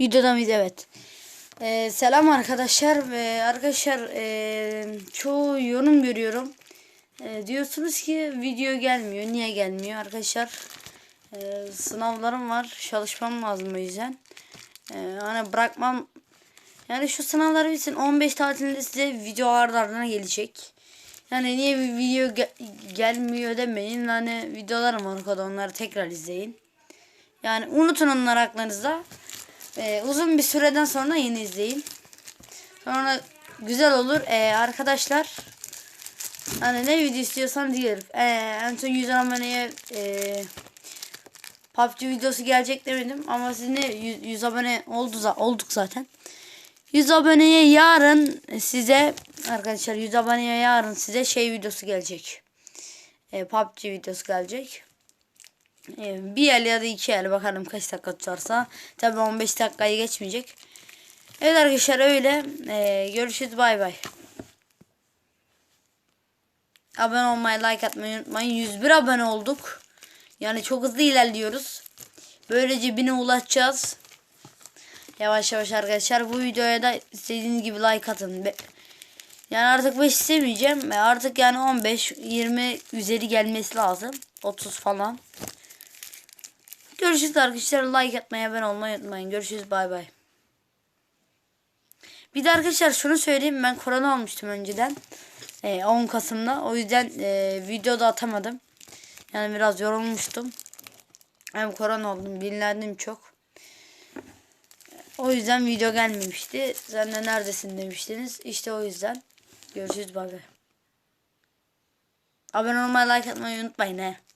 Videoda mıyız? Evet. Ee, selam arkadaşlar. Ve arkadaşlar ee, çoğu yorum görüyorum. Ee, diyorsunuz ki video gelmiyor. Niye gelmiyor? Arkadaşlar ee, sınavlarım var. Çalışmam lazım o yüzden. Ee, hani bırakmam. Yani şu sınavlar bitsin. 15 tatilinde size video ardı ardına gelecek. Yani niye bir video ge- gelmiyor demeyin. Hani videolarım var o kadar onları tekrar izleyin. Yani unutun onları aklınızda. Ee, uzun bir süreden sonra yeni izleyin. Sonra güzel olur. Ee, arkadaşlar hani ne video istiyorsan diyelim. Ee, en son 100 aboneye e, PUBG videosu gelecek demedim ama siz ne 100, 100 abone oldu olduk zaten. 100 aboneye yarın size arkadaşlar 100 aboneye yarın size şey videosu gelecek. Ee, PUBG videosu gelecek. Ee, bir el ya da iki el bakalım kaç dakika tutarsa. Tabi 15 dakikayı geçmeyecek. Evet arkadaşlar öyle. Ee, görüşürüz bay bay. Abone olmayı like atmayı unutmayın. 101 abone olduk. Yani çok hızlı ilerliyoruz. Böylece 1000'e ulaşacağız. Yavaş yavaş arkadaşlar. Bu videoya da istediğiniz gibi like atın. Yani artık 5 istemeyeceğim. Artık yani 15, 20 üzeri gelmesi lazım. 30 falan. Görüşürüz arkadaşlar. Like atmayı, abone olmayı unutmayın. Görüşürüz. Bay bay. Bir de arkadaşlar şunu söyleyeyim. Ben korona olmuştum önceden. Ee, 10 Kasım'da. O yüzden e, video da atamadım. Yani biraz yorulmuştum. Hem korona oldum. Dinlendim çok. O yüzden video gelmemişti. Sen de neredesin demiştiniz. İşte o yüzden. Görüşürüz. Bay bay. Abone olmayı, like atmayı unutmayın he.